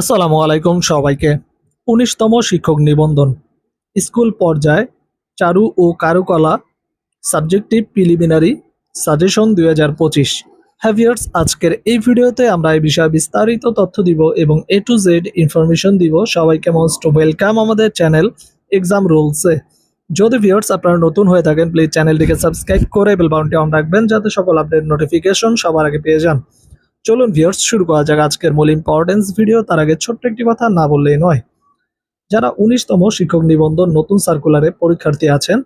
আসসালামু আলাইকুম সবাইকে। উনিশতম শিক্ষক নিবন্ধন। স্কুল পর্যায়ে, চারু ও কারুকলা, সাবজেক্টিভ প্রিলিমিনারি, সাজেশন দুই হাজার পঁচিশ। হ্যাভিয়ার্স আজকের এই ভিডিওতে আমরা এই বিষয়ে বিস্তারিত তথ্য দিব এবং এ টু জেড ইনফরমেশন দিব। সবাইকে মোস্ট ওয়েলকাম আমাদের চ্যানেল এক্সাম রুলসে যদি ভিউয়ার্স আপনারা নতুন হয়ে থাকেন প্লিজ চ্যানেলটিকে সাবস্ক্রাইব করে বেল বাউনটি অন রাখবেন, যাতে সকল আপডেট নোটিফিকেশন সবার আগে পেয়ে যান। চলুন ভিউয়ার্স শুরু করা যাক আজকের মূল ইম্পর্টেন্স ভিডিও তার আগে ছোট্ট একটি কথা না বললেই নয়। যারা উনিশতম শিক্ষক নিবন্ধন নতুন সার্কুলারে পরীক্ষার্থী আছেন,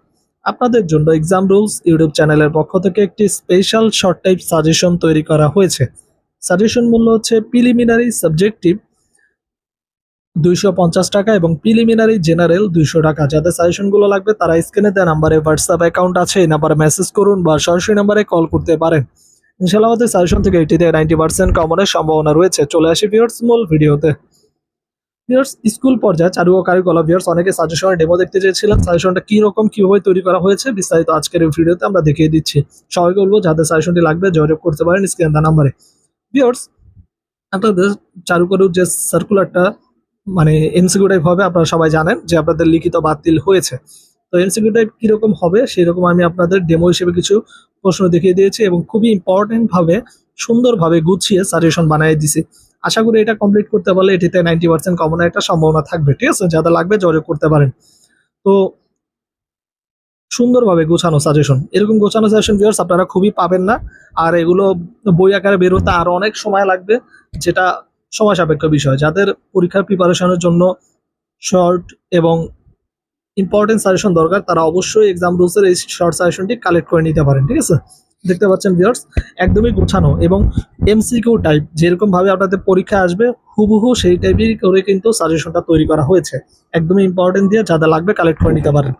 আপনাদের জন্য এক্সাম রুলস ইউটিউব চ্যানেলের পক্ষ থেকে একটি স্পেশাল শর্ট টাইপ সাজেশন তৈরি করা হয়েছে। সাজেশন মূল্য হচ্ছে প্রিলিমিনারি সাবজেক্টিভ দুইশো পঞ্চাশ টাকা এবং প্রিলিমিনারি জেনারেল দুইশো টাকা। যাদের সাজেশনগুলো লাগবে, তারা স্ক্রিনে দেওয়া নাম্বারে হোয়াটসঅ্যাপ অ্যাকাউন্ট আছে, এই নাম্বারে মেসেজ করুন বা সরাসরি নাম্বারে কল করতে পারেন। ইনশাল্লাহ আমাদের সাজেশন থেকে এটিতে নাইনটি পার্সেন্ট কমনের সম্ভাবনা রয়েছে। চলে আসি ভিউয়ার্স মূল ভিডিওতে। ভিউয়ার্স স্কুল পর্যায়ে চারু ও কারিকলা ভিউয়ার্স অনেকে সাজেশনের ডেমো দেখতে চেয়েছিলেন। সাজেশনটা কি রকম কীভাবে তৈরি করা হয়েছে, বিস্তারিত আজকের এই ভিডিওতে আমরা দেখিয়ে দিচ্ছি। সবাইকে বলব, যাদের সাজেশনটি লাগবে, যোগাযোগ করতে পারেন স্ক্রিন দা নাম্বারে। ভিউয়ার্স আপনাদের চারুকারুর যে সার্কুলারটা মানে এমসিকিউ টাইপ হবে, আপনারা সবাই জানেন যে আপনাদের লিখিত বাতিল হয়েছে। তো এমসিকিউ টাইপ কীরকম হবে সেরকম আমি আপনাদের ডেমো হিসেবে কিছু প্রশ্ন দেখিয়ে দিয়েছি এবং খুবই ইম্পর্টেন্ট ভাবে, সুন্দরভাবে গুছিয়ে সাজেশন বানিয়ে দিছি আশা করি এটা কমপ্লিট করতে পারলে এটিতে নাইনটি পার্সেন্ট কমনের একটা সম্ভাবনা থাকবে, ঠিক আছে? যাদের লাগবে যোগাযোগ করতে পারেন। তো সুন্দরভাবে গোছানো সাজেশন এরকম গোছানো সাজেশন ভিউয়ার্স আপনারা খুবই পাবেন না। আর এগুলো বই আকারে বেরোতে আরও অনেক সময় লাগবে, যেটা সময় সাপেক্ষ বিষয়। যাদের পরীক্ষার প্রিপারেশনের জন্য শর্ট এবং ইম্পর্টেন্ট সাজেশন দরকার, তারা অবশ্যই এক্সাম রুলসের এই শর্ট সাজেশনটি কালেক্ট করে নিতে পারেন, ঠিক আছে? দেখতে পাচ্ছেন ভিউয়ার্স একদমই গোছানো এবং এমসিকিউ টাইপ যেরকমভাবে আপনাদের পরীক্ষা আসবে, হুবহু সেই টাইপের করে কিন্তু সাজেশনটা তৈরি করা হয়েছে। একদমই ইম্পর্টেন্ট দিয়ে যা লাগবে কালেক্ট করে নিতে পারেন।